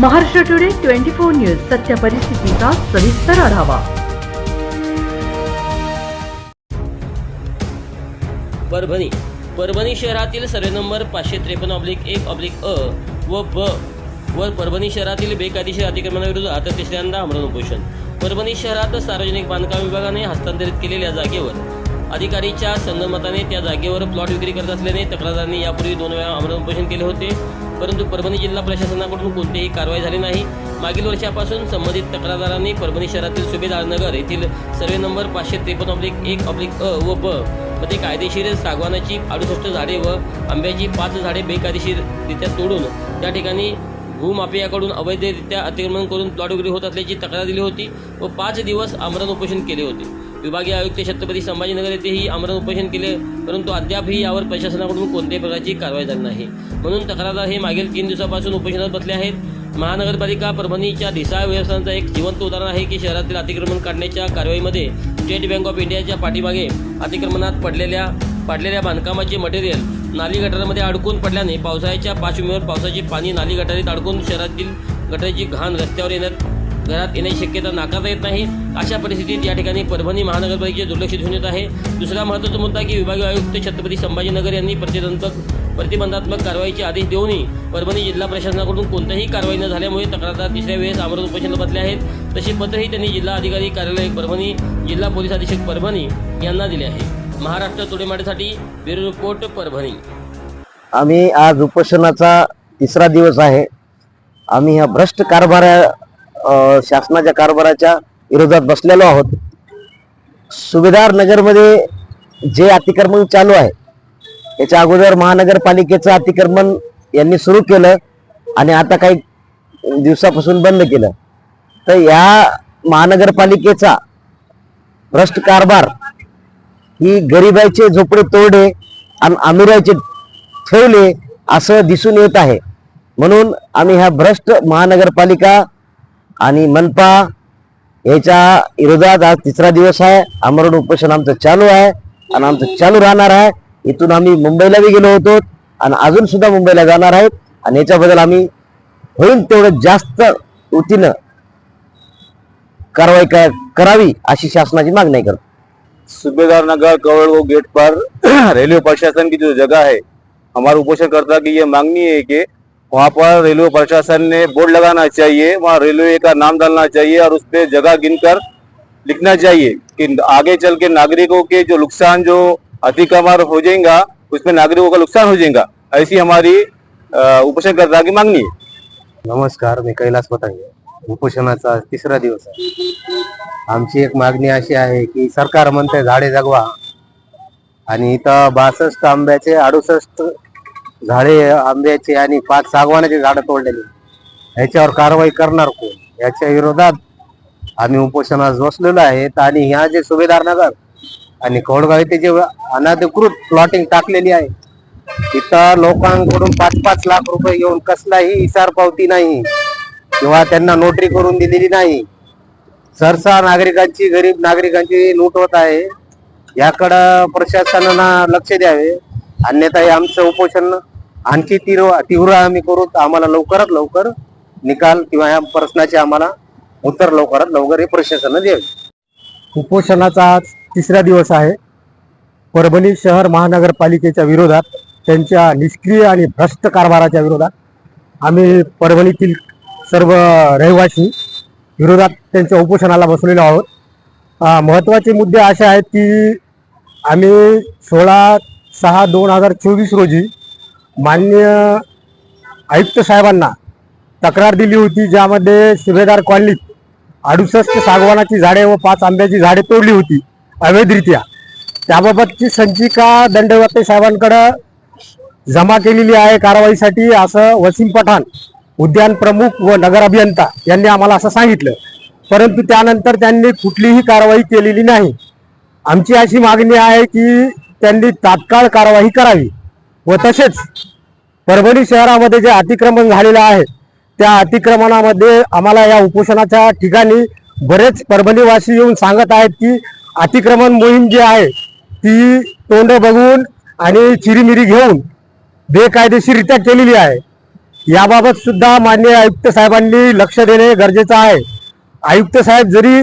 Maharashtra today twenty four news सत्य परिस्थितीचा सविस्तर आढावा. परभणी. परभणी शहरातील सर्वे नंबर पाचशे त्रेपन्न ऑब्लिक एक ऑब्लिक अ व ब वर परभणी शहरातील बेकायदेशीर अतिक्रमणाविरोधात तिसऱ्यांदा आमरण उपोषण. परभणी शहरात सार्वजनिक बांधकाम विभागाने हस्तांतरित केलेल्या जागेवर अधिकारीच्या संगमताने त्या जागेवर प्लॉट विक्री करत असल्याने तक्रारदारांनी यापूर्वी दोन वेळा आमरण उपोषण केले होते. परंतु परभणी जिल्हा प्रशासनाकडून कोणतीही कारवाई झाली नाही. मागील वर्षापासून संबंधित तक्रारदारांनी परभणी शहरातील सुभेदार नगर येथील सर्वे नंबर पाचशे त्रेपन्न ऑब्लिक एक ऑब्लिक अ व ब मध्ये कायदेशीर सागवानाची अडुसष्ट झाडे व आंब्याची पाच झाडे बेकायदेशीररित्या तोडून त्या ठिकाणी भूमाफियाकडून अवैधरित्या अतिक्रमण करून प्लॉट विक्री होत असल्याची तक्रार दिली होती व पाच दिवस आमरण उपोषण केले होते. विभागीय आयुक्त छत्रपती संभाजीनगर येथेही आमरण उपोषण केले परंतु अद्यापही यावर प्रशासनाकडून कोणत्याही प्रकारची कारवाई झाली नाही. म्हणून तक्रारदार हे मागील तीन दिवसापासून उपोषणात बसले आहेत. महानगरपालिका परभणीच्या ढिसाळ व्यवस्थांचा एक जिवंत उदाहरण आहे की शहरातील अतिक्रमण काढण्याच्या कारवाईमध्ये स्टेट बँक ऑफ इंडियाच्या पाठीमागे अतिक्रमणात पडलेल्या पाडलेल्या बांधकामाचे मटेरियल नाली गटारामध्ये अडकून पडल्याने पावसाळ्याच्या पार्श्वभूमीवर पावसाचे पाणी नाली गटारीत अडकून शहरातील गटारीची घाण रस्त्यावर येण्यात घरात येण्याची शक्यता नाकारता येत नाही. अशा परिस्थितीत या ठिकाणी परभणी महानगरपालिकेचे दुर्लक्ष दिसून येत आहे. दुसरा महत्त्वाचा मुद्दा की विभागीय आयुक्त छत्रपती संभाजीनगर यांनी प्रतिबंधक प्रतिबंधात्मक कारवाईचे आदेश देऊनही परभणी जिल्हा प्रशासनाकडून कोणत्याही कारवाई न झाल्यामुळे तक्रारदार तिसऱ्या वेळेस आमरण उपोषण बसले आहेत. तसे पत्रही त्यांनी जिल्हा अधिकारी कार्यालय परभणी जिल्हा पोलीस अधीक्षक परभणी यांना दिले आहे. महाराष्ट्र तोडेमाडीसाठी ब्युरो रिपोर्ट परभणी. आम्ही आज उपोषणाचा तिसरा दिवस आहे. आम्ही ह्या भ्रष्ट कारभारा शासनाच्या कारभाराच्या विरोधात बसलेलो आहोत. सुभेदार नगरमध्ये जे अतिक्रमण चालू आहे याच्या अगोदर महानगरपालिकेचं अतिक्रमण यांनी सुरू केलं आणि आता काही दिवसापासून बंद केलं तर या महानगरपालिकेचा भ्रष्ट कारभार ही गरिबाचे झोपडे तोडे आणि अमिराचे ठेवले असं दिसून येत आहे. म्हणून आम्ही ह्या भ्रष्ट महानगरपालिका आणि मनपा याच्या विरोधात आज तिसरा दिवस आहे. आमरण उपोषण आमचं चालू आहे आणि आमचं चालू राहणार आहे. इथून आम्ही मुंबईला बी गेलो होतो आणि अजून सुद्धा मुंबईला जाणार आहेत. आणि याच्याबद्दल आम्ही होईल तेवढं जास्त उतीनं कारवाई करावी अशी शासनाची मागणी करतो सूबेदार नगर कवळ गेट पर रेलवे प्रशासन की जो जगह है उपोषण करतात की ये मांगनी है कि वहाँ पर रेलवे प्रशासन ने बोर्ड लगाना चाहिए वहाँ रेलवे का नाम डालना चाहिए और उस पर जगह गिनकर लिखना चाहिए कि आगे चल के नागरिकों के जो नुकसान जो अतिक्रमण हो जाएगा उसमें नागरिकों का नुकसान हो जाएगा ऐसी हमारी उपोषणकर्ता की मांगनी है। नमस्कार मी कैलास पतंगे. उपोषणाचा तिसरा दिवस आहे. आमची एक मागणी अशी आहे की सरकार म्हणते झाडे जगवा आणि इथं बासष्ट आंब्याचे अडुसष्ट झाडे आंब्याचे आणि पाच सागवानाचे झाडं तोडलेली. ह्याच्यावर कारवाई करणार कोण? याच्या विरोधात आम्ही उपोषणास बसलेलो आहेत आणि ह्या जे सुभेदार नगर आणि कौडगाव येथे जे अनाधिकृत प्लॉटिंग टाकलेली आहे तिथं लोकांकडून पाच पाच लाख रुपये घेऊन कसलाही इशार पावती नाही किंवा त्यांना नोटरी करून दिलेली नाही. सरसा नागरिकांची गरीब नागरिकांची लूट होत आहे. याकडं प्रशासनानं लक्ष द्यावे. अन्यथा हे आमचं उपोषण आणखी तीव्र तीव्र आम्ही करू आम्हाला लवकरात लवकर निकाल किंवा या प्रश्नाचे आम्हाला उत्तर लवकरात लवकर हे प्रशासनानं द्यावे. कुपोषणाचा आज तिसरा दिवस आहे. परभणी शहर महानगरपालिकेच्या विरोधात त्यांच्या निष्क्रिय आणि भ्रष्ट कारभाराच्या विरोधात आम्ही परभणीतील सर्व रहिवासी विरोधात त्यांच्या उपोषणाला बसलेलो आहोत. महत्त्वाचे मुद्दे असे आहेत की आम्ही सोळा सहा दोन हजार चोवीस रोजी मान्य आयुक्त साहेबांना तक्रार दिली होती ज्यामध्ये सुभेदार कॉलनीत अडुसष्ट सागवानाची झाडे व पाच आंब्याची झाडे तोडली होती अवैधरित्या. त्याबाबतची संचिका दंडवते साहेबांकडं जमा केलेली आहे कारवाईसाठी असं वसीम पठाण उद्यान प्रमुख व नगर अभियंता यांनी आम्हाला असं सांगितलं. परंतु त्यानंतर त्यांनी कुठलीही कारवाई केलेली नाही. आमची अशी मागणी आहे की त्यांनी तात्काळ कारवाई करावी. व तसेच परभणी शहरामध्ये जे अतिक्रमण झालेलं आहे त्या अतिक्रमणामध्ये आम्हाला या उपोषणाच्या ठिकाणी बरेच परभणीवासी येऊन सांगत आहेत की अतिक्रमण मोहीम जी आहे ती तोंड बघून आणि चिरीमिरी घेऊन बेकायदेशीरित्या केलेली आहे. याबाबत सुद्धा माननीय आयुक्त साहेबांनी लक्ष देणे गरजेचं आहे. आयुक्त साहेब जरी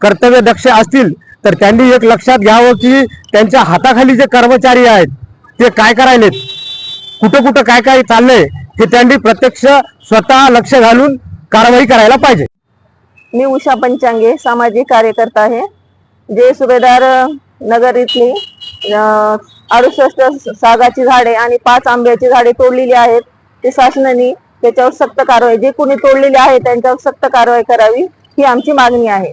कर्तव्य दक्ष असतील तर त्यांनी एक लक्षात घ्यावं की त्यांच्या हाताखाली जे कर्मचारी आहेत ते काय करायलेत? कुठं कुठं काय काय चाललंय हे त्यांनी प्रत्यक्ष स्वतः लक्ष घालून कारवाई करायला पाहिजे. मी उषा पंचांगे सामाजिक कार्यकर्ता आहे. जे सुभेदार नगर इथली. अडुसष्ट सागाची झाडे आणि पाच आंब्याची झाडे तोडलेली आहेत. ते शासनाने त्याच्यावर सक्त कारवाई जे कोणी तोडलेली आहे त्यांच्यावर सक्त कारवाई करावी ही आमची मागणी आहे.